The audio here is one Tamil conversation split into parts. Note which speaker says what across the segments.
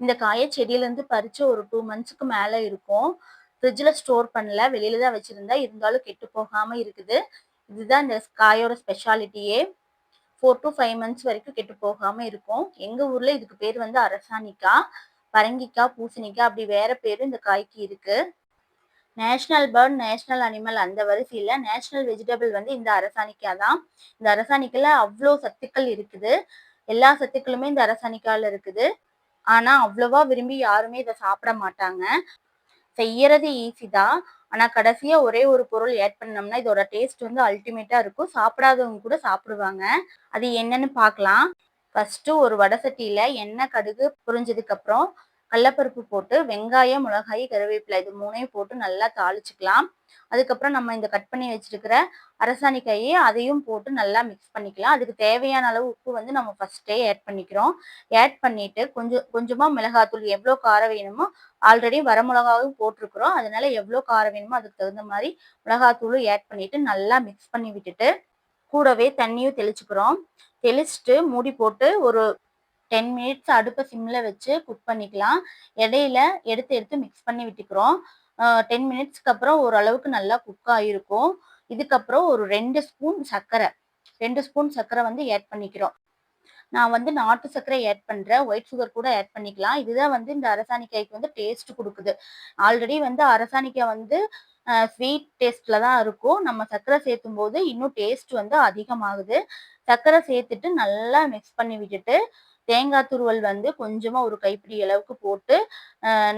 Speaker 1: இந்த காய செடியிலேருந்து பறித்து ஒரு டூ மந்த்ஸ்க்கு மேலே இருக்கும். ஃப்ரிட்ஜில் ஸ்டோர் பண்ணல. வெளியில தான் வச்சுருந்தா இருந்தாலும் கெட்டு போகாமல் இருக்குது. இதுதான் இந்த காயோட ஸ்பெஷாலிட்டியே ஃபோர் டு ஃபைவ் மந்த்ஸ் வரைக்கும் கெட்டு போகாமல் இருக்கும். எங்கள் ஊரில் இதுக்கு பேர் வந்து அரசாணிக்காய் பரங்கிக்காய் பூசணிக்காய் அப்படி வேற பேரும் இந்த காய்க்கு இருக்கு. நேஷனல் பேர்ட் நேஷனல் அனிமல் அந்த வரிசையில் நேஷனல் வெஜிடபிள் வந்து இந்த அரசாணிக்காய் தான். இந்த அரசாணிக்காயில் அவ்வளோ சத்துக்கள் இருக்குது. எல்லா சத்துக்களுமே இந்த அரசாணிக்காயில் இருக்குது. ஆனா அவ்வளவா விரும்பி யாருமே இதை சாப்பிட மாட்டாங்க. செய்யறது ஈஸி தான். ஆனா கடைசியா ஒரே ஒரு பொருள் ஆட் பண்ணோம்னா இதோட டேஸ்ட் வந்து அல்டிமேட்டா இருக்கும். சாப்பிடாதவங்க கூட சாப்பிடுவாங்க. அது என்னன்னு பார்க்கலாம். ஃபர்ஸ்ட் ஒரு வடை சட்டியில எண்ணெய் கடுகு புரிஞ்சதுக்கு அப்புறம் கடலப்பருப்பு போட்டு வெங்காயம் மிளகாய் கருவேப்பிலை இது மூணையும் போட்டு நல்லா தாளிச்சுக்கலாம். அதுக்கப்புறம் நம்ம இந்த கட் பண்ணி வச்சிருக்கிற அரசாணிக்காயை அதையும் போட்டு நல்லா மிக்ஸ் பண்ணிக்கலாம். அதுக்கு தேவையான அளவு உப்பு வந்து நம்ம ஃபர்ஸ்டே ஆட் பண்ணிக்கிறோம். ஆட் பண்ணிட்டு கொஞ்சம் கொஞ்சமா மிளகாத்தூள் எவ்வளோ காரம் வேணுமோ ஆல்ரெடி வரமிளகாவும் போட்டிருக்கிறோம். அதனால எவ்வளோ காரம் வேணுமோ அதுக்கு தகுந்த மாதிரி மிளகாத்தூளும் ஆட் பண்ணிட்டு நல்லா மிக்ஸ் பண்ணி விட்டுட்டு கூடவே தண்ணியும் தெளிச்சுக்கிறோம். தெளிச்சுட்டு மூடி போட்டு ஒரு டென் மினிட்ஸ் அடுப்பை சிம்மில் வச்சு குக் பண்ணிக்கலாம். இடையில எடுத்து எடுத்து மிக்ஸ் பண்ணி விட்டுக்கிறோம். டென் மினிட்ஸ்க்கு அப்புறம் ஓரளவுக்கு நல்லா குக் ஆகிருக்கும். இதுக்கப்புறம் ஒரு ரெண்டு ஸ்பூன் சர்க்கரை. ரெண்டு ஸ்பூன் சர்க்கரை வந்து ஆட் பண்ணிக்கிறோம். நான் வந்து நாட்டு சர்க்கரை ஆட் பண்ணுறேன் ஒயிட் சுகர் கூட ஆட் பண்ணிக்கலாம். இதுதான் வந்து இந்த அரசாணிக்காய்க்கு வந்து டேஸ்ட் கொடுக்குது. ஆல்ரெடி வந்து அரசாணிக்காய் வந்து ஸ்வீட் டேஸ்ட்ல தான் இருக்கும். நம்ம சர்க்கரை சேர்த்தும் போது இன்னும் டேஸ்ட் வந்து அதிகமாகுது. சர்க்கரை சேர்த்துட்டு நல்லா மிக்ஸ் பண்ணி விட்டுட்டு தேங்காய் துருவல் வந்து கொஞ்சமாக ஒரு கைப்பிடி அளவுக்கு போட்டு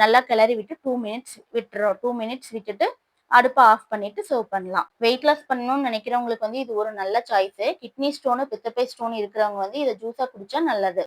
Speaker 1: நல்லா கிளறி விட்டு டூ மினிட்ஸ் விட்டுறோம் டூ மினிட்ஸ் விட்டுட்டு அடுப்பை ஆஃப் பண்ணிட்டு சர்வ் பண்ணலாம். வெயிட் லாஸ் பண்ணணும்னு நினைக்கிறவங்களுக்கு வந்து இது ஒரு நல்ல சாய்ஸ் கிட்னி ஸ்டோனு பித்தப்பை ஸ்டோன் இருக்கிறவங்க வந்து இதை ஜூஸாக குடிச்சா நல்லது.